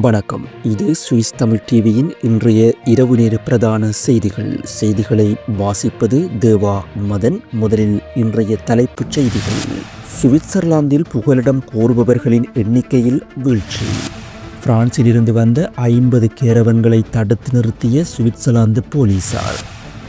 வணக்கம். இது சுவிஸ் தமிழ் டிவியின் இன்றைய இரவு நேர பிரதான செய்திகள். செய்திகளை வாசிப்பது தேவா மதன். முதலில் இன்றைய தலைப்புச் செய்திகள். சுவிட்சர்லாந்தில் புகலிடம் கோருபவர்களின் எண்ணிக்கையில் வீழ்ச்சி. பிரான்சிலிருந்து வந்த ஐம்பது கேரவன்களை தடுத்து நிறுத்திய சுவிட்சர்லாந்து போலீசார்.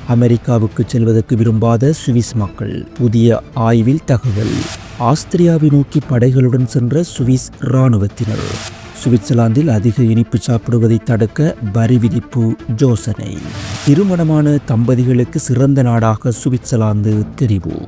அமெரிக்காவுக்கு செல்வதற்கு விரும்பாத சுவிஸ் மக்கள். புதிய ஆய்வில் தகவல். ஆஸ்திரியாவை நோக்கி படைகளுடன் சென்ற சுவிஸ் இராணுவத்தினர். சுவிட்சர்லாந்தில் அதிக இனிப்பு சாப்பிடுவதை தடுக்க வரி விதிப்பு யோசனை திருமணமான தம்பதிகளுக்கு சிறந்த நாடாக சுவிட்சர்லாந்து தெரிவு.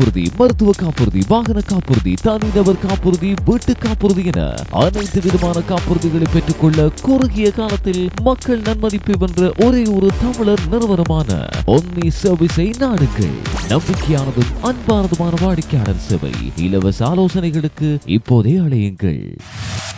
காப்புறுதி மருத்துவ காப்புறுதி வாகன காப்புறுதி தனிநபர் காப்புறுதி வீட்டு காப்புறுதி என அனைத்து விதமான காப்புறுதிகளை பெற்றுக்கொள்ள குறுகிய காலத்தில் மக்கள் நன்மதிப்பை வென்ற ஒரே ஒரு தமிழர் நிறுவனமான ஒன்னி சர்வீஸை நாடுங்கள் நம்பிக்கையானதும் அன்பானதுமான வாடிக்கையாளர் சேவை. இலவச ஆலோசனைகளுக்கு இப்போதே அழையுங்கள்.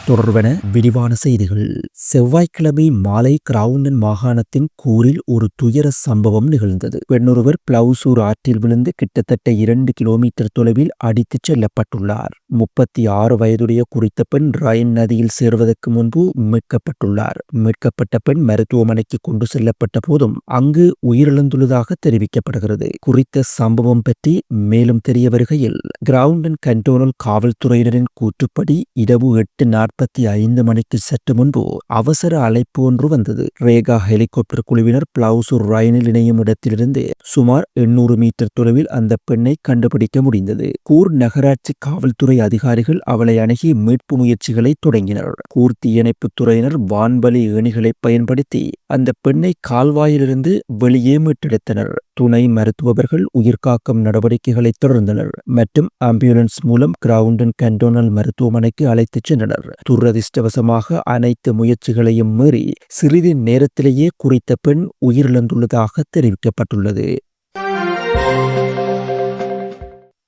தொடர்பென விரிவான செய்திகள். செவ்வாய்க்கிழமை மாலை கிரவுண்டன் மாகாணத்தின் கூரில் ஒரு துயர சம்பவம் நிகழ்ந்தது. பெண்ணொருவர் பிளவுசூர் ஆற்றில் விழுந்து கிட்டத்தட்ட இரண்டு கிலோமீட்டர் தொலைவில் அடித்துச் செல்லப்பட்டுள்ளார். முப்பத்தி ஆறு வயதுடைய குறித்த பெண் ரயின் நதியில் சேர்வதற்கு முன்பு மீட்கப்பட்டுள்ளார். மீட்கப்பட்ட பெண் மருத்துவமனைக்கு கொண்டு செல்லப்பட்ட போதும் அங்கு உயிரிழந்துள்ளதாக தெரிவிக்கப்படுகிறது. குறித்த சம்பவம் பற்றி மேலும் தெரிய வருகையில் கிரவுண்டன் கண்டோனல் காவல்துறையினரின் கூற்றுப்படி இரவு எட்டு நாற்பத்தி ஐந்து மணிக்கு சற்று முன்பு அவசர அழைப்பு ஒன்று வந்தது. ரேகா ஹெலிகாப்டர் குழுவினர் பிளவுசூர் ரயினில் இணையும் இடத்திலிருந்து சுமார் எண்ணூறு மீட்டர் தொலைவில் அந்த பெண்ணை கண்டுபிடிக்க முடிந்தது. கூர் நகராட்சி காவல்துறை அதிகாரிகள் அவளை அணுகி மீட்பு முயற்சிகளை தொடங்கினர். கூர் தீயணைப்பு துறையினர் வான்வழி ஏணிகளை பயன்படுத்தி அந்த பெண்ணை கால்வாயிலிருந்து வெளியே மீட்டெடுத்தனர். துணை மருத்துவர்கள் உயிர்காக்கும் நடவடிக்கைகளை தொடர்ந்தனர். மற்றும் ஆம்புலன்ஸ் மூலம் கிரவுண்டன் கண்டோனல் மருத்துவமனைக்கு அழைத்துச் சென்றனர். துரதிர்ஷ்டவசமாக அனைத்து முயற்சிகளையும் மீறி சிறிது நேரத்திலேயே குறித்த பெண் உயிரிழந்துள்ளதாக தெரிவிக்கப்பட்டுள்ளது.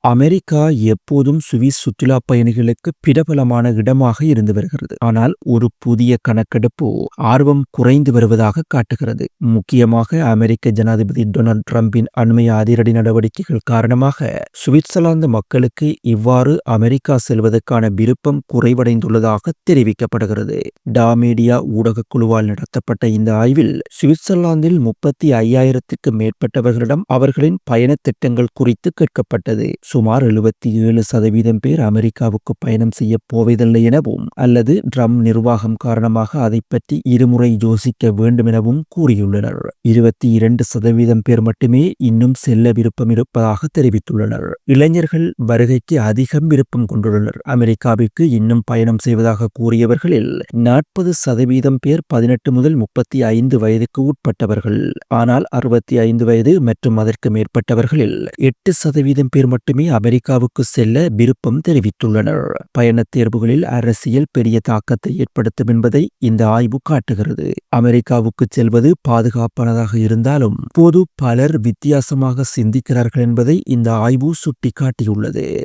அமெரிக்கா எப்போதும் சுவிஸ் சுற்றுலா பயணிகளுக்கு பிரபலமான இடமாக இருந்து வருகிறது. ஆனால் ஒரு புதிய கணக்கெடுப்பு ஆர்வம் குறைந்து வருவதாக காட்டுகிறது. முக்கியமாக அமெரிக்க ஜனாதிபதி டொனால்ட் டிரம்பின் அண்மைய அதிரடி நடவடிக்கைகள் காரணமாக சுவிட்சர்லாந்து மக்களுக்கு இவ்வாறு அமெரிக்கா செல்வதற்கான விருப்பம் குறைவடைந்துள்ளதாக தெரிவிக்கப்படுகிறது. டாமீடியா ஊடக குழுவால் நடத்தப்பட்ட இந்த ஆய்வில் சுவிட்சர்லாந்தில் முப்பத்தி ஐயாயிரத்திற்கு மேற்பட்டவர்களிடம் அவர்களின் பயண திட்டங்கள் குறித்து கேட்கப்பட்டது. சுமார் எழுபத்தி ஏழு சதவீதம் பேர் அமெரிக்காவுக்கு பயணம் செய்ய போவதில்லை எனவும் அல்லது ட்ரம் நிர்வாகம் காரணமாக அதை பற்றி இருமுறை யோசிக்க வேண்டும் எனவும் கூறியுள்ளனர். இருபத்தி இரண்டு சதவீதம் பேர் மட்டுமே இன்னும் செல்ல விருப்பம் இருப்பதாக தெரிவித்துள்ளனர். இளைஞர்கள் வருகைக்கு அதிகம் விருப்பம் கொண்டுள்ளனர். அமெரிக்காவிற்கு இன்னும் பயணம் செய்வதாக கூறியவர்களில் நாற்பது சதவீதம் பேர் பதினெட்டு முதல் முப்பத்தி ஐந்து வயதுக்கு உட்பட்டவர்கள். ஆனால் அறுபத்தி ஐந்து வயது மற்றும் அதற்கு மேற்பட்டவர்களில் எட்டு சதவீதம் பேர் மட்டுமே அமெரிக்காவுக்கு செல்ல விருப்பம் தெரிவித்துள்ளனர். பயணத் தேர்வுகளில் அரசியல் பெரிய தாக்கத்தை ஏற்படுத்தும் என்பதை இந்த ஆய்வு காட்டுகிறது. அமெரிக்காவுக்கு செல்வது பாதுகாப்பானதாக இருந்தாலும் பொது பலர் வித்தியாசமாக சிந்திக்கிறார்கள் என்பதை இந்த ஆய்வு சுட்டிக்காட்டியுள்ளது.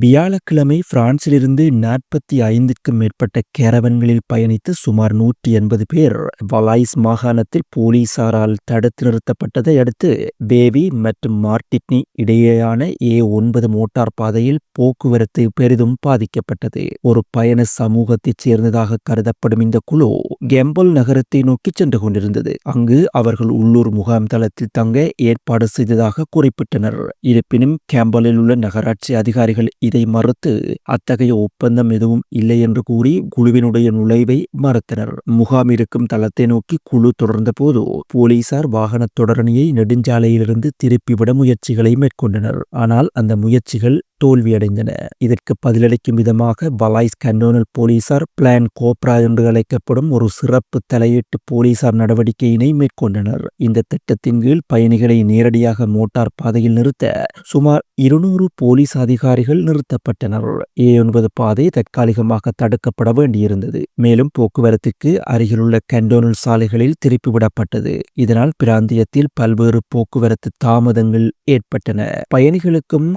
வியாழக்கிழமை பிரான்சிலிருந்து நாற்பத்தி ஐந்துக்கும் மேற்பட்ட கேரவன்களில் பயணித்து சுமார் நூற்றி எண்பது பேர் வலாய்ஸ் மாகாணத்தில் போலீசாரால் தடுத்து நிறுத்தப்பட்டதை அடுத்து பேவி மற்றும் மார்டிட்னி இடையேயான ஏ ஒன்பது மோட்டார் பாதையில் போக்குவரத்து பெரிதும் பாதிக்கப்பட்டது. ஒரு பயண சமூகத்தைச் சேர்ந்ததாக கருதப்படும் இந்த குழு கெம்பல் நகரத்தை நோக்கி சென்று கொண்டிருந்தது. அங்கு அவர்கள் உள்ளூர் முகாம் தளத்தில் தங்க ஏற்பாடு செய்ததாக குறிப்பிட்டனர். இருப்பினும் கேம்பலில் உள்ள நகராட்சி அதிகாரிகள் இதை மறுத்து அத்தகைய ஒப்பந்தம் எதுவும் இல்லை என்று கூறி குழுவினுடைய நுழைவை மறுத்தனர். முகாம் இருக்கும் தளத்தை நோக்கி குழு தொடர்ந்தபோது போலீசார் வாகன தொடரணியை நெடுஞ்சாலையிலிருந்து திருப்பிவிட முயற்சிகளை மேற்கொண்டனர். ஆனால் அந்த முயற்சிகள் தோல்வியடைந்தன. இதற்கு பதிலளிக்கும் விதமாக பலாய்ஸ் கண்டோனல் போலீசார் பிளான் கோப்ரா என்று அழைக்கப்படும் ஒரு சிறப்பு தலையீட்டு போலீசார் நடவடிக்கையினை மேற்கொண்டனர். இந்த திட்டத்தின் கீழ் பயணிகளை நேரடியாக மோட்டார் பாதையில் நிறுத்த சுமார் இருநூறு போலீஸ் அதிகாரிகள் நிறுத்தப்பட்டனர். ஏ ஒன்பது பாதை தற்காலிகமாக தடுக்கப்பட வேண்டியிருந்தது. மேலும் போக்குவரத்துக்கு அருகிலுள்ள கண்டோனல் சாலைகளில் திருப்பிவிடப்பட்டது. இதனால் பிராந்தியத்தில் பல்வேறு போக்குவரத்து தாமதங்கள் ஏற்பட்டன. பயணிகளுக்கும்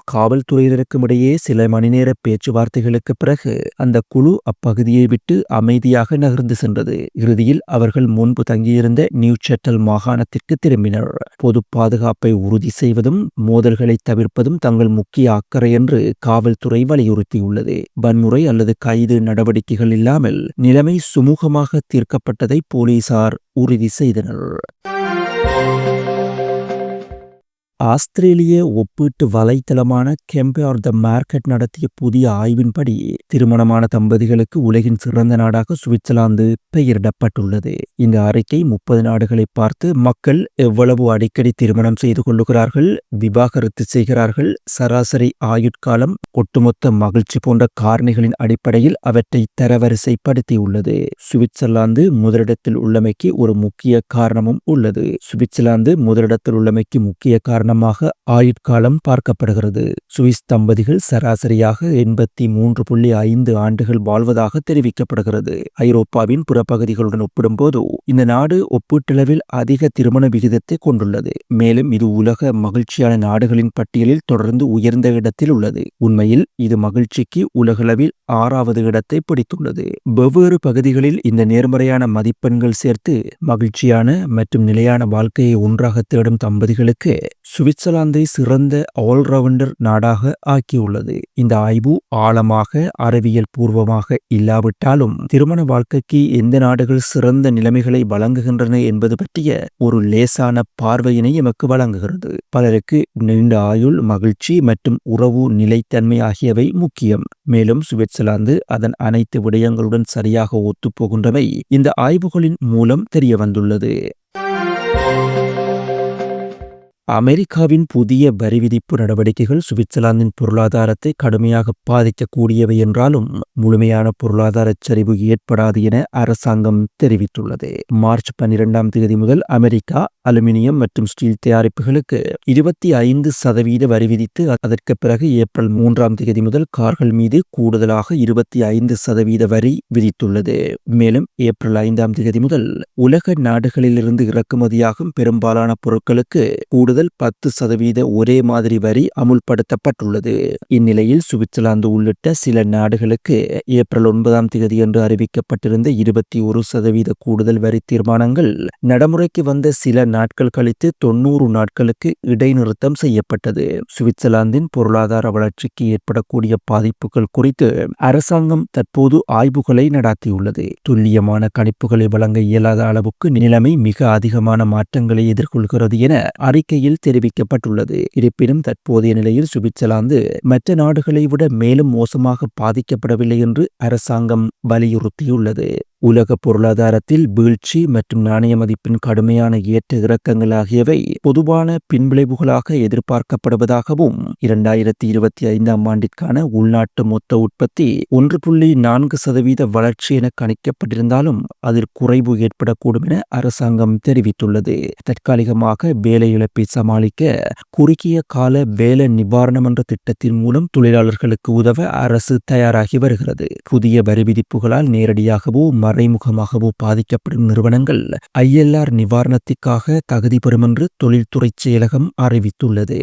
காவல்துறையினருக்கும் இடையே சில மணிநேர பேச்சுவார்த்தைகளுக்கு பிறகு அந்த குழு அப்பகுதியை விட்டு அமைதியாக நகர்ந்து சென்றது. இறுதியில் அவர்கள் முன்பு தங்கியிருந்த நியூ செட்டல் மாகாணத்திற்கு திரும்பினர். பொது பாதுகாப்பை உறுதி செய்வதும் மோதல்களை தவிர்ப்பதும் தங்கள் முக்கிய அக்கறை என்று காவல்துறை வலியுறுத்தியுள்ளது. வன்முறை அல்லது கைது நடவடிக்கைகள் இல்லாமல் நிலைமை சுமூகமாக தீர்க்கப்பட்டதை போலீசார் உறுதி செய்தனர். ஆஸ்திரேலிய ஒப்பீட்டு வலைத்தளமான கெம்பேர் த மார்க்கெட் நடத்திய புதிய ஆய்வின்படி திருமணமான தம்பதிகளுக்கு உலகின் சிறந்த நாடாக சுவிட்சர்லாந்து பெயரிடப்பட்டுள்ளது. இந்த அறிக்கை முப்பது நாடுகளை பார்த்து மக்கள் எவ்வளவு அடிக்கடி திருமணம் செய்து கொள்ளுகிறார்கள் விவாகரத்து செய்கிறார்கள் சராசரி ஆயுட்காலம் ஒட்டுமொத்த மகிழ்ச்சி போன்ற காரணிகளின் அடிப்படையில் அவற்றை தரவரிசைப்படுத்தியுள்ளது. சுவிட்சர்லாந்து முதலிடத்தில் உள்ளமைக்கு ஒரு முக்கிய காரணமும் உள்ளது. சுவிட்சர்லாந்து முதலிடத்தில் உள்ளமைக்கு முக்கிய காரணம் காரணமாக ஆயுட்காலம் பார்க்கப்படுகிறது. சுவிஸ் தம்பதிகள் சராசரியாக எண்பத்தி மூன்று புள்ளி ஐந்து ஆண்டுகள் வாழ்வதாக தெரிவிக்கப்படுகிறது. ஐரோப்பாவின் புறப்பகுதிகளுடன் பகுதிகளுடன் ஒப்பிடும்போது இந்த நாடு ஒப்பீட்டளவில் அதிக திருமண விகிதத்தை கொண்டுள்ளது. மேலும் இது உலக மகிழ்ச்சியான நாடுகளின் பட்டியலில் தொடர்ந்து உயர்ந்த இடத்தில் உள்ளது. உண்மையில் இது மகிழ்ச்சிக்கு உலகளவில் ஆறாவது இடத்தை பிடித்துள்ளது. வெவ்வேறு பகுதிகளில் இந்த நேர்மறையான மதிப்பெண்கள் சேர்த்து மகிழ்ச்சியான மற்றும் நிலையான வாழ்க்கையை ஒன்றாக தேடும் தம்பதிகளுக்கு சுவிட்சர்லாந்தை சிறந்த ஆல்ரவுண்டர் நாடாக ஆக்கியுள்ளது. இந்த ஆய்வு ஆழமாக அறிவியல் பூர்வமாக இல்லாவிட்டாலும் திருமண வாழ்க்கைக்கு எந்த நாடுகள் சிறந்த நிலைமைகளை வழங்குகின்றன என்பது பற்றிய ஒரு லேசான பார்வையினை எமக்கு வழங்குகிறது. பலருக்கு நீண்ட ஆயுள் மகிழ்ச்சி மற்றும் உறவு நிலைத்தன்மை ஆகியவை முக்கியம். மேலும் சுவிட்சர்லாந்து அதன் அனைத்து விடயங்களுடன் சரியாக ஒத்துப்போகின்றவை இந்த ஆய்வுகளின் மூலம் தெரிய வந்துள்ளது அமெரிக்காவின் புதிய வரி விதிப்பு நடவடிக்கைகள் சுவிட்சர்லாந்தின் பொருளாதாரத்தை கடுமையாக பாதிக்கக்கூடியவை என்றாலும் முழுமையான பொருளாதார சரிவு ஏற்படாது என அரசாங்கம் தெரிவித்துள்ளது. மார்ச் பன்னிரெண்டாம் தேதி முதல் அமெரிக்கா அலுமினியம் மற்றும் ஸ்டீல் தயாரிப்புகளுக்கு இருபத்தி ஐந்து சதவீத வரி விதித்து அதற்கு பிறகு ஏப்ரல் மூன்றாம் தேதி முதல் கார்கள் மீது கூடுதலாக இருபத்தி ஐந்து சதவீத வரி விதித்துள்ளது. மேலும் ஏப்ரல் ஐந்தாம் தேதி முதல் உலக நாடுகளிலிருந்து இறக்குமதியாகும் பெரும்பாலான பொருட்களுக்கு கூடுதல் பத்து சதவீத ஒரே மாதிரி வரி அமுல்படுத்தப்பட்டுள்ளது. இந்நிலையில் சுவிட்சர்லாந்து உள்ளிட்ட சில நாடுகளுக்கு ஏப்ரல் ஒன்பதாம் தேதி என்று அறிவிக்கப்பட்டிருந்த இருபத்தி ஒரு சதவீத கூடுதல் வரி தீர்மானங்கள் நடைமுறைக்கு வந்த சில நாட்கள் கழித்து தொன்னூறு நாட்களுக்கு இடைநிறுத்தம் செய்யப்பட்டது. சுவிட்சர்லாந்தின் பொருளாதார வளர்ச்சிக்கு ஏற்படக்கூடிய பாதிப்புகள் குறித்து அரசாங்கம் தற்போது ஆய்வுகளை நடாத்தியுள்ளது. துல்லியமான கணிப்புகளை வழங்க இயலாத அளவுக்கு நிலைமை மிக அதிகமான மாற்றங்களை எதிர்கொள்கிறது என அறிக்கையில் தெரிவிக்கப்பட்டுள்ளது. இருப்பினும் தற்போதைய நிலையில் சுவிட்சர்லாந்து மற்ற நாடுகளை விட மேலும் மோசமாக பாதிக்கப்படவில்லை என்று அரசாங்கம் வலியுறுத்தியுள்ளது. உலக பொருளாதாரத்தில் வீழ்ச்சி மற்றும் நாணய மதிப்பின் கடுமையான ஏற்ற இறக்கங்கள் ஆகியவை பொதுவான பின்விளைவுகளாக எதிர்பார்க்கப்படுவதாகவும் இரண்டாயிரத்தி இருபத்தி ஐந்தாம் ஆண்டிற்கான உள்நாட்டு மொத்த உற்பத்தி ஒன்று புள்ளி நான்கு சதவீத வளர்ச்சி என கணிக்கப்பட்டிருந்தாலும் அதில் குறைவு ஏற்படக்கூடும் என அரசாங்கம் தெரிவித்துள்ளது. தற்காலிகமாக வேலை இழப்பை சமாளிக்க குறுகிய கால வேலை நிவாரணம் என்ற திட்டத்தின் மூலம் தொழிலாளர்களுக்கு உதவ அரசு தயாராகி வருகிறது. புதிய வரி விதிப்புகளால் நேரடியாகவோ மறைமுகமாகவோ பாதிக்கப்படும் நிறுவனங்கள் ஐஎல்ஆர் நிவாரணத்திற்காக தகுதி பெறும் என்று தொழில்துறை செயலகம் அறிவித்துள்ளது.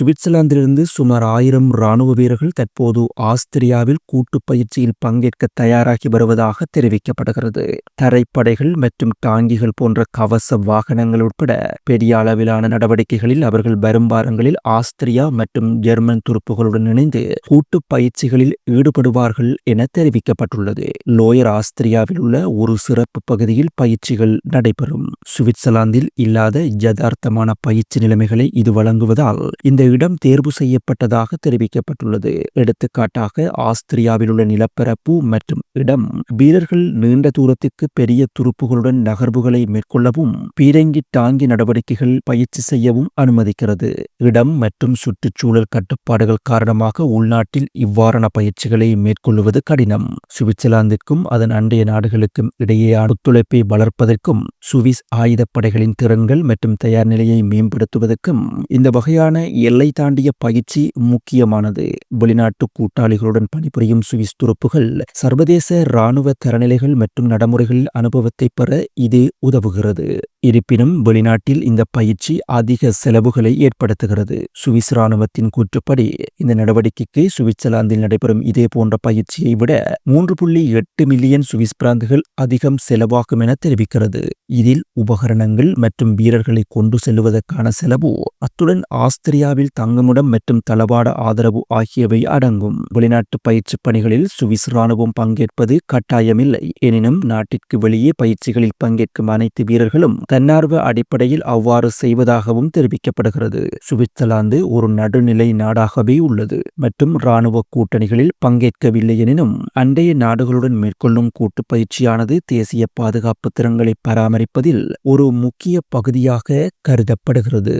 சுவிட்சர்லாந்திலிருந்து சுமார் ஆயிரம் இராணுவ வீரர்கள் தற்போது ஆஸ்திரியாவில் கூட்டுப் பயிற்சியில் பங்கேற்க தயாராகி வருவதாக தெரிவிக்கப்படுகிறது. தரைப்படைகள் மற்றும் டாங்கிகள் போன்ற கவச வாகனங்கள் உட்பட பெரிய அளவிலான நடவடிக்கைகளில் அவர்கள் வரும் வாரங்களில் ஆஸ்திரியா மற்றும் ஜெர்மன் துருப்புகளுடன் இணைந்து கூட்டுப் பயிற்சிகளில் ஈடுபடுவார்கள் என தெரிவிக்கப்பட்டுள்ளது. லோயர் ஆஸ்திரியாவில் உள்ள ஒரு சிறப்பு பகுதியில் பயிற்சிகள் நடைபெறும். சுவிட்சர்லாந்தில் இல்லாத யதார்த்தமான பயிற்சி நிலைமைகளை இது வழங்குவதால் இந்த இடம் தேர்வு செய்யப்பட்டதாக தெரிவிக்கப்பட்டுள்ளது. எடுத்துக்காட்டாக ஆஸ்திரியாவில் உள்ள நிலப்பரப்பு மற்றும் இடம் வீரர்கள் நீண்ட தூரத்துக்கு பெரிய துருப்புகளுடன் நகர்வுகளை மேற்கொள்ளவும் பீரங்கி தாங்கி நடவடிக்கைகள் பயிற்சி செய்யவும் அனுமதிக்கிறது. இடம் மற்றும் சுற்றுச்சூழல் கட்டுப்பாடுகள் காரணமாக உள்நாட்டில் இவ்வாறான பயிற்சிகளை மேற்கொள்வது கடினம். சுவிட்சர்லாந்திற்கும் அதன் அண்டைய நாடுகளுக்கும் இடையேயான ஒத்துழைப்பை வளர்ப்பதற்கும் சுவிஸ் ஆயுதப்படைகளின் திறன்கள் மற்றும் தயார் நிலையை மேம்படுத்துவதற்கும் இந்த வகையான எல்லை தாண்டிய பயிற்சி முக்கியமானது. வெளிநாட்டு கூட்டாளிகளுடன் பணிபுரியும் சுவிஸ் துருப்புகள் சர்வதேச இராணுவ தரநிலைகள் மற்றும் நடைமுறைகளில் அனுபவத்தை பெற இது உதவுகிறது. இருப்பினும் வெளிநாட்டில் இந்த பயிற்சி அதிக செலவுகளை ஏற்படுத்துகிறது. சுவிஸ் இராணுவத்தின் கூற்றுப்படி இந்த நடவடிக்கைக்கு சுவிட்சர்லாந்தில் நடைபெறும் இதே போன்ற பயிற்சியை விட மூன்று புள்ளி எட்டு மில்லியன் சுவிஸ் பிராந்துகள் அதிகம் செலவாகும் என தெரிவிக்கிறது. இதில் உபகரணங்கள் மற்றும் வீரர்களை கொண்டு செல்வதற்கான செலவு அத்துடன் ஆஸ்திரியாவில் தங்குமிடம் மற்றும் தளவாட ஆதரவு ஆகியவை அடங்கும். வெளிநாட்டு பயிற்சி பணிகளில் சுவிஸ் இராணுவம் பங்கேற்பது கட்டாயமில்லை. எனினும் நாட்டிற்கு வெளியே பயிற்சிகளில் பங்கேற்கும் அனைத்து வீரர்களும் தன்னார்வ அடிப்படையில் அவ்வாறு செய்வதாகவும் தெரிவிக்கப்படுகிறது. சுவிட்சர்லாந்து ஒரு நடுநிலை நாடாகவே உள்ளது. மற்றும் இராணுவ கூட்டணிகளில் பங்கேற்கவில்லை எனினும் அண்டைய நாடுகளுடன் மேற்கொள்ளும் கூட்டு பயிற்சியானது தேசிய பாதுகாப்பு திறன்களை பராமரிப்பதில் ஒரு முக்கிய பகுதியாக கருதப்படுகிறது.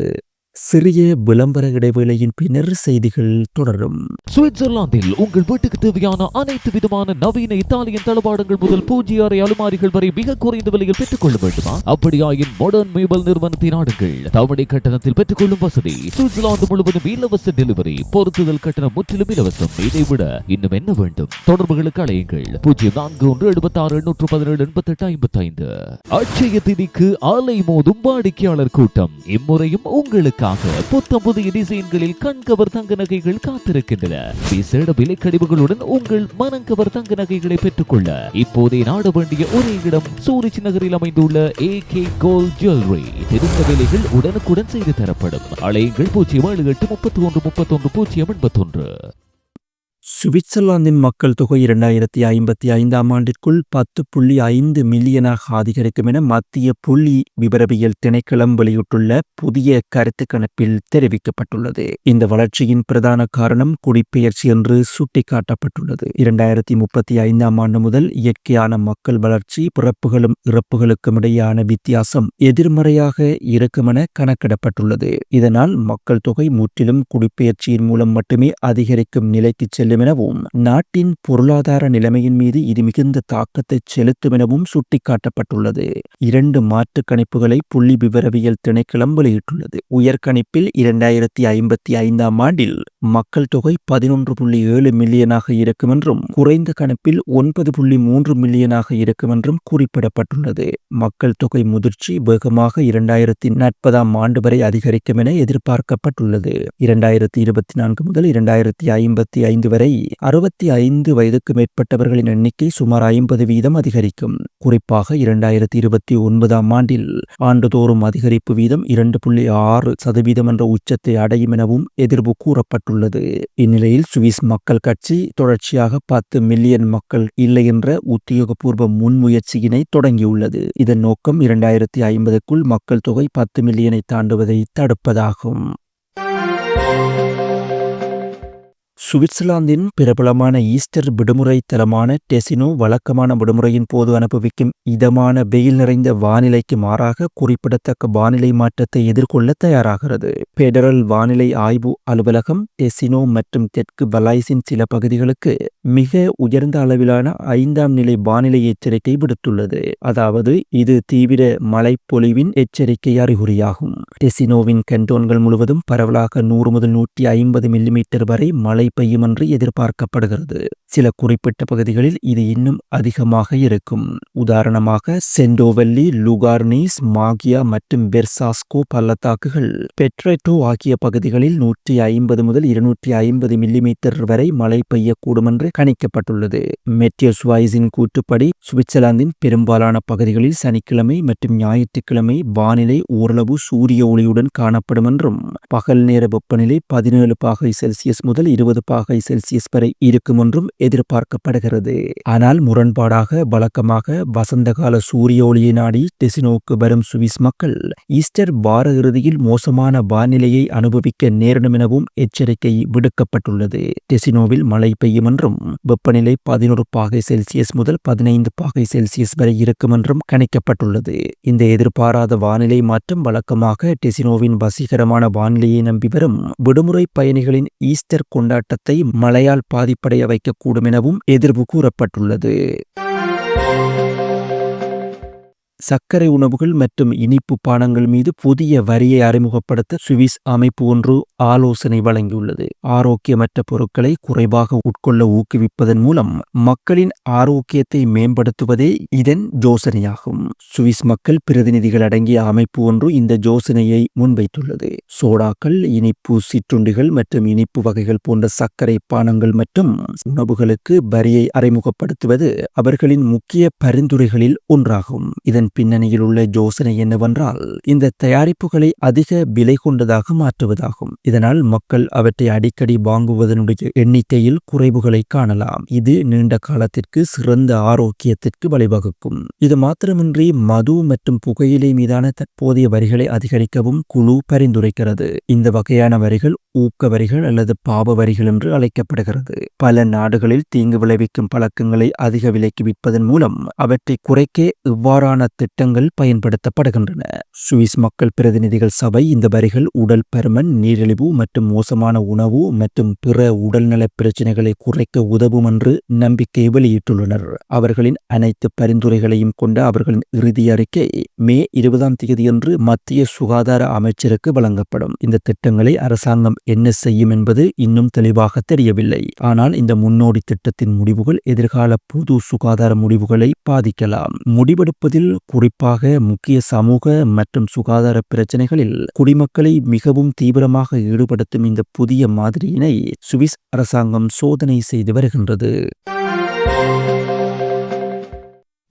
சிறிய விளம்பர இடைவேளையின் பின்னர் செய்திகள் தொடரும். சுவிட்சர்லாந்தில் உங்கள் வீட்டுக்கு தேவையான அனைத்து விதமான நவீன இத்தாலியன் தளபாடங்கள் முதல் பூஜ்ய அறை அலுமாரிகள் வரை மிக குறைந்த விலையில் பெற்றுக்கொள்ள வேண்டுமா? அப்படியாயின் மாடர்ன் மேபல் நிறுவனத்தை நாடுங்கள் தவணை கட்டணத்தில் பெற்றுக்கொள்ளும் வசதி. சுவிட்சர்லாந்து முழுவதும் இலவச டெலிவரி பொருத்துதல் கட்டணம் முற்றிலும் இலவசம். இதை விட இன்னும் என்ன வேண்டும்? தொடர்புகளுக்கு அழையுங்கள். பூஜ்ஜியம் நான்கு ஒன்று எழுபத்தி ஆறு எண்ணூற்று பதினேழு எண்பத்தி எட்டு ஐம்பத்தி ஐந்து அச்சய திதிக்கு ஆலை மோதும் வாடிக்கையாளர் கூட்டம். இம்முறையும் உங்களுக்கு உங்களுக்காக புத்தம் புதிய டிசைன்களில் கண்கவர் தங்க நகைகள் காத்திருக்கின்றன. விசேட விலைக்கழிவுகளுடன் உங்கள் மனங்கவர் தங்க நகைகளை பெற்றுக்கொள்ள இப்போதே நாட வேண்டிய ஒரே இடம் சூரிச் நகரில் அமைந்துள்ள ஏ கே கோல்ட் ஜுவல்லரி திருத்த வேலைகள் உடனுக்குடன் செய்து தரப்படும். அலையுங்கள் பூஜ்ஜியம் ஏழு எட்டு முப்பத்தி ஒன்று முப்பத்தொன்று பூஜ்ஜியம் எண்பத்தொன்று. சுவிட்சர்லாந்தின் மக்கள் தொகை இரண்டாயிரத்தி ஐம்பத்தி ஐந்தாம் ஆண்டிற்குள் பத்து புள்ளி ஐந்து மில்லியனாக அதிகரிக்கும் என மத்திய புள்ளி விவரவியல் திணைக்களம் வெளியிட்டுள்ள புதிய கருத்து கணிப்பில் தெரிவிக்கப்பட்டுள்ளது. இந்த வளர்ச்சியின் பிரதான காரணம் குடிப்பெயர்ச்சி என்று சுட்டிக்காட்டப்பட்டுள்ளது. இரண்டாயிரத்தி முப்பத்தி ஐந்தாம் ஆண்டு முதல் இயற்கையான மக்கள் வளர்ச்சி பிறப்புகளும் இறப்புகளுக்கும் இடையேயான வித்தியாசம் எதிர்மறையாக இருக்குமென கணக்கிடப்பட்டுள்ளது. இதனால் மக்கள் தொகை முற்றிலும் குடிப்பெயர்ச்சியின் மூலம் மட்டுமே அதிகரிக்கும் நிலைக்கு செல்லும் எனவும் நாட்டின் பொருளாதார நிலைமையின் மீது இது மிகுந்த தாக்கத்தை செலுத்தும் எனவும் சுட்டிக்காட்டப்பட்டுள்ளது. இரண்டு மாற்று கணிப்புகளை புள்ளி விவரவியல் திணைக்களம் வெளியிட்டுள்ளது. உயர்கணிப்பில் இரண்டாயிரத்தி ஐம்பத்தி ஐந்தாம் ஆண்டில் மக்கள் தொகை பதினொன்று புள்ளி ஏழு மில்லியனாக இருக்கும் என்றும் குறைந்த கணிப்பில் ஒன்பது புள்ளி மூன்று மில்லியனாக இருக்கும் என்றும் குறிப்பிடப்பட்டுள்ளது. மக்கள் தொகை முதிர்ச்சி வேகமாக இரண்டாயிரத்தி நாற்பதாம் ஆண்டு வரை அதிகரிக்கும் என எதிர்பார்க்கப்பட்டுள்ளது. இரண்டாயிரத்தி இருபத்தி நான்கு முதல் இரண்டாயிரத்தி ஐம்பத்தி ஐந்து வரை அறுபத்தி ஐந்து வயதுக்கு மேற்பட்டவர்களின் எண்ணிக்கை சுமார் ஐம்பது வீதம் அதிகரிக்கும். குறிப்பாக இரண்டாயிரத்தி இருபத்தி ஒன்பதாம் ஆண்டில் ஆண்டுதோறும் அதிகரிப்பு வீதம் இரண்டு புள்ளி ஆறு சதவீதம் என்ற உச்சத்தை அடையும் எனவும் எதிர்ப்பு கூறப்பட்டுள்ளது. இந்நிலையில் சுவிஸ் மக்கள் கட்சி தொடர்ச்சியாக பத்து மில்லியன் மக்கள் இல்லை என்ற உத்தியோகபூர்வ முன்முயற்சியினை தொடங்கியுள்ளது. இதன் நோக்கம் இரண்டாயிரத்தி ஐம்பதுக்குள் மக்கள் தொகை பத்து மில்லியனை தாண்டுவதை தடுப்பதாகும். சுவிட்சர்லாந்தின் பிரபலமான ஈஸ்டர் விடுமுறை தலமான டெசினோ வழக்கமான விடுமுறையின் போது அனுபவிக்கும் இதமான வெயில் நிறைந்த வானிலைக்கு மாறாக குறிப்பிடத்தக்க வானிலை மாற்றத்தை எதிர்கொள்ள தயாராகிறது. பெடரல் வானிலை ஆய்வு அலுவலகம் டெசினோ மற்றும் தெற்கு வலாய்ஸின் சில பகுதிகளுக்கு மிக உயர்ந்த அளவிலான ஐந்தாம் நிலை வானிலை எச்சரிக்கை விடுத்துள்ளது. அதாவது இது தீவிர மழைப்பொழிவின் எச்சரிக்கை அறிகுறியாகும். டெசினோவின் கண்டோன்கள் முழுவதும் பரவலாக நூறு முதல் நூற்றி ஐம்பது மில்லிமீட்டர் வரை மழை பெய்யும் என்று எதிர்பார்க்கப்படுகிறது. சில குறிப்பிட்ட பகுதிகளில் இது இன்னும் அதிகமாக இருக்கும். உதாரணமாக சென்டோவெல்லி லுகார்னீஸ் மாகியா மற்றும் பெர்சாஸ்கோ பள்ளத்தாக்குகள். பெட்ரெட்டோ ஆகிய பகுதிகளில் நூற்றி ஐம்பது முதல் இருநூற்றி ஐம்பது மில்லிமீட்டர் வரை மழை பெய்யக்கூடும் என்று கணிக்கப்பட்டுள்ளது. மெட்டியோஸ்வாய்ஸின் கூற்றுப்படி சுவிட்சர்லாந்தின் பெரும்பாலான பகுதிகளில் சனிக்கிழமை மற்றும் ஞாயிற்றுக்கிழமை வானிலை ஓரளவு சூரிய ஒளியுடன் காணப்படும் என்றும் பகல் நேர வெப்பநிலை பதினேழு பாகை செல்சியஸ் முதல் இருபது பாகை செல்சியஸ் வரை இருக்கும் என்றும் எதிர்பார்க்கப்படுகிறது. ஆனால் முரண்பாடாக வழக்கமாக வசந்த கால சூரிய ஒளியை நாடி டெசினோவுக்கு வரும் சுவிஸ் மக்கள் ஈஸ்டர் வார இறுதியில் மோசமான வானிலையை அனுபவிக்க நேரிடும் எனவும் எச்சரிக்கை விடுக்கப்பட்டுள்ளது. டெசினோவில் மழை பெய்யும் என்றும் வெப்பநிலை பதினோரு பாகை செல்சியஸ் முதல் பதினைந்து பாகை செல்சியஸ் வரை இருக்கும் என்றும் கணிக்கப்பட்டுள்ளது. இந்த எதிர்பாராத வானிலை மாற்றம் வழக்கமாக டெசினோவின் வசீகரமான வானிலையை நம்பி வரும் விடுமுறை பயணிகளின் ஈஸ்டர் கொண்டாட்ட கொண்டாட்டத்தை மழையால் பாதிப்படைய வைக்கக்கூடும் எனவும் எதிர்வு கூறப்பட்டுள்ளது. சர்க்கரை உணவுகள் மற்றும் இனிப்பு பானங்கள் மீது புதிய வரியை அறிமுகப்படுத்த சுவிஸ் அமைப்பு ஒன்று ஆலோசனை வழங்கியுள்ளது. ஆரோக்கியமற்ற பொருட்களை குறைவாக உட்கொள்ள ஊக்குவிப்பதன் மூலம் மக்களின் ஆரோக்கியத்தை மேம்படுத்துவதே இதன் யோசனையாகும். சுவிஸ் மக்கள் பிரதிநிதிகள் அடங்கிய அமைப்பு ஒன்று இந்த யோசனையை முன்வைத்துள்ளது. சோடாக்கள் இனிப்பு சிற்றுண்டிகள் மற்றும் இனிப்பு வகைகள் போன்ற சர்க்கரை பானங்கள் மற்றும் உணவுகளுக்கு வரியை அறிமுகப்படுத்துவது அவர்களின் முக்கிய பரிந்துரைகளில் ஒன்றாகும். இதன் பின்னணியில் உள்ள யோசனை என்னவென்றால் இந்த தயாரிப்புகளை அதிக விலை கொண்டதாக மாற்றுவதாகும். இதனால் மக்கள் அவற்றை அடிக்கடி வாங்குவதனுடைய எண்ணிக்கையில் குறைவுகளை காணலாம். இது நீண்ட காலத்திற்கு சிறந்த ஆரோக்கியத்திற்கு வழிவகுக்கும். இது மாத்திரமின்றி மது மற்றும் புகையிலை மீதான தற்போதைய வரிகளை அதிகரிக்கவும் குழு பரிந்துரைக்கிறது. இந்த வகையான வரிகள் ஊக்க வரிகள் அல்லது பாப வரிகள் என்று அழைக்கப்படுகிறது. பல நாடுகளில் தீங்கு விளைவிக்கும் பழக்கங்களை அதிக விலைக்கு விற்பதன் மூலம் அவற்றை குறைக்க இவ்வாறான திட்டங்கள் பயன்படுத்தப்படுகின்றன. சுவிஸ் மக்கள் பிரதிநிதிகள் சபை இந்த வரிகள் உடல் பருமன் நீரிழிவு மற்றும் மோசமான உணவு மற்றும் பிற உடல்நல பிரச்சினைகளை குறைக்க உதவும் என்று நம்பிக்கை வெளியிட்டுள்ளனர். அவர்களின் அனைத்து பரிந்துரைகளையும் கொண்ட அவர்களின் இறுதி அறிக்கை மே இருபதாம் தேதியன்று மத்திய சுகாதார அமைச்சருக்கு வழங்கப்படும். இந்த திட்டங்களை அரசாங்கம் என்ன செய்யும் என்பது இன்னும் தெளிவாக தெரியவில்லை. ஆனால் இந்த முன்னோடி திட்டத்தின் முடிவுகள் எதிர்கால பொது சுகாதார முடிவுகளை பாதிக்கலாம். முடிவெடுப்பதில் குறிப்பாக முக்கிய சமூக மற்றும் சுகாதார பிரச்சனைகளில் குடிமக்களை மிகவும் தீவிரமாக ஈடுபடுத்தும் இந்த புதிய மாதிரியினை சுவிஸ் அரசாங்கம் சோதனை செய்து வருகின்றது.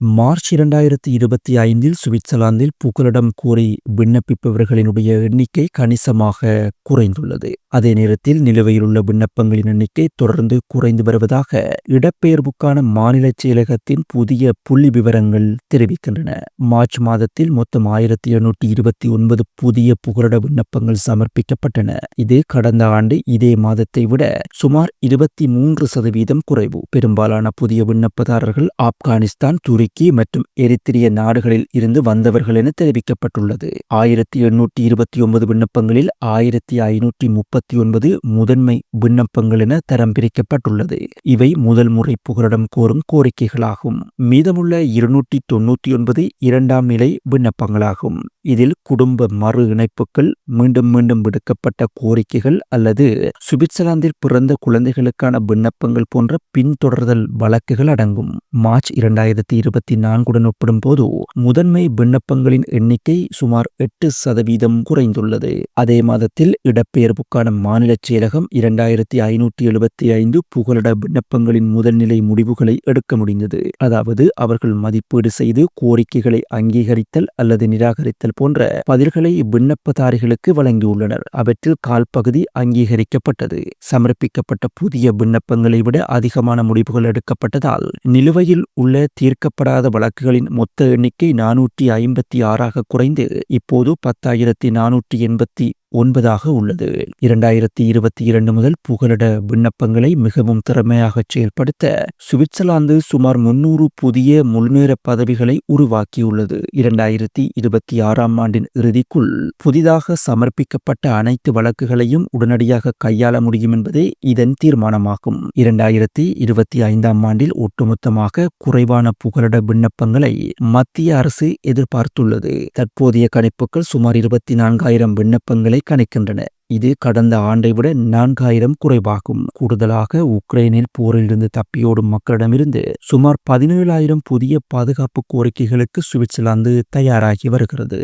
மார்ச் இரண்டாயிரத்தி இருபத்தி ஐந்தில் சுவிட்சர்லாந்தில் புகலிடம் கோரி விண்ணப்பிப்பவர்களினுடைய எண்ணிக்கை கணிசமாக குறைந்துள்ளது. அதே நேரத்தில் நிலுவையில் உள்ள விண்ணப்பங்களின் எண்ணிக்கை தொடர்ந்து குறைந்து வருவதாக இடப்பெயர்வுக்கான மாநில செயலகத்தின் புதிய புள்ளி விவரங்கள் தெரிவிக்கின்றன. மார்ச் மாதத்தில் மொத்தம் ஆயிரத்தி எழுநூற்றி இருபத்தி ஒன்பது புதிய புகலிட விண்ணப்பங்கள் சமர்ப்பிக்கப்பட்டன. இது கடந்த ஆண்டு இதே மாதத்தை விட சுமார் இருபத்தி மூன்று சதவீதம் குறைவு. பெரும்பாலான புதிய விண்ணப்பதாரர்கள் ஆப்கானிஸ்தான் துருக்கி மற்றும் எரித்திரிய நாடுகளில் இருந்து வந்தவர்கள் என தெரிவிக்கப்பட்டுள்ளது. ஆயிரத்தி எண்ணூற்றி இருபத்தி ஒன்பது விண்ணப்பங்களில் ஆயிரத்தி ஐநூற்றி முப்பத்தி ஒன்பது முதன்மை விண்ணப்பங்கள் என தரம் பிரிக்கப்பட்டுள்ளது. இவை முதல் முறை புகலிடம் கோரும் கோரிக்கைகளாகும். மீதமுள்ள இருநூற்றி தொன்னூற்றி ஒன்பது இரண்டாம் நிலை விண்ணப்பங்களாகும். இதில் குடும்ப மறு இணைப்புகள் மீண்டும் மீண்டும் விடுக்கப்பட்ட கோரிக்கைகள் அல்லது சுவிட்சர்லாந்தில் பிறந்த குழந்தைகளுக்கான விண்ணப்பங்கள் போன்ற பின்தொடர்தல் வழக்குகள் அடங்கும். மார்ச் இரண்டாயிரத்தி இருபத்தி நான்குடன் ஒப்பிடும்போது முதன்மை விண்ணப்பங்களின் எண்ணிக்கை சுமார் எட்டு சதவீதம் குறைந்துள்ளது. அதே மாதத்தில் இடப்பெயர்வுக்கான மாநில செயலகம் இரண்டாயிரத்தி ஐநூற்றி எழுபத்தி ஐந்து புகலிட விண்ணப்பங்களின் முதல்நிலை முடிவுகளை எடுக்க முடிந்தது. அதாவது அவர்கள் மதிப்பீடு செய்து கோரிக்கைகளை அங்கீகரித்தல் அல்லது நிராகரித்தல் போன்ற பதில்களை விண்ணப்பதாரிகளுக்கு வழங்கியுள்ளனர். அவற்றில் கால் பகுதி அங்கீகரிக்கப்பட்டது. சமர்ப்பிக்கப்பட்ட புதிய விண்ணப்பங்களை விட அதிகமான முடிவுகள் எடுக்கப்பட்டதால் நிலுவையில் உள்ள தீர்க்கப்படாத வழக்குகளின் மொத்த எண்ணிக்கை நானூற்றி ஐம்பத்தி ஆறாக குறைந்து இப்போது பத்தாயிரத்தி நானூற்றி எண்பத்தி ஒன்பதாக உள்ளது. இரண்டாயிரத்தி இருபத்தி இரண்டு முதல் புகலிட விண்ணப்பங்களை மிகவும் திறமையாக செயல்படுத்த சுவிட்சர்லாந்து சுமார் முன்னூறு புதிய முழுநேர பதவிகளை உருவாக்கியுள்ளது. இரண்டாயிரத்தி இருபத்தி ஆறாம் ஆண்டின் இறுதிக்குள் புதிதாக சமர்ப்பிக்கப்பட்ட அனைத்து வழக்குகளையும் உடனடியாக கையாள முடியும் என்பதே இதன் தீர்மானமாகும். இரண்டாயிரத்தி இருபத்தி ஐந்தாம் ஆண்டில் ஒட்டுமொத்தமாக குறைவான புகலிட விண்ணப்பங்களை மத்திய அரசு எதிர்பார்த்துள்ளது. தற்போதைய கணிப்புகள் சுமார் இருபத்தி நான்காயிரம் விண்ணப்பங்களை கணிக்கின்றன இது கடந்த ஆண்டை விட நான்காயிரம் குறைவாகும். கூடுதலாக உக்ரைனில் போரிலிருந்து தப்பியோடும் மக்களிடமிருந்து சுமார் பதினேழாயிரம் புதிய பாதுகாப்பு கோரிக்கைகளுக்கு சுவிட்சர்லாந்து தயாராகி வருகிறது.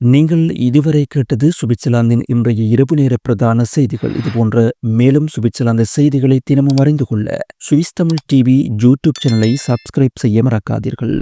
நீங்கள் இதுவரை கேட்டது சுவிட்சர்லாந்தின் இன்றைய இரவு நேர பிரதான செய்திகள். இதுபோன்ற மேலும் சுவிட்சர்லாந்து செய்திகளை தினமும் அறிந்து கொள்ள சுவிஸ் தமிழ் டிவி யூடியூப் சேனலை சப்ஸ்கிரைப் செய்ய மறக்காதீர்கள்.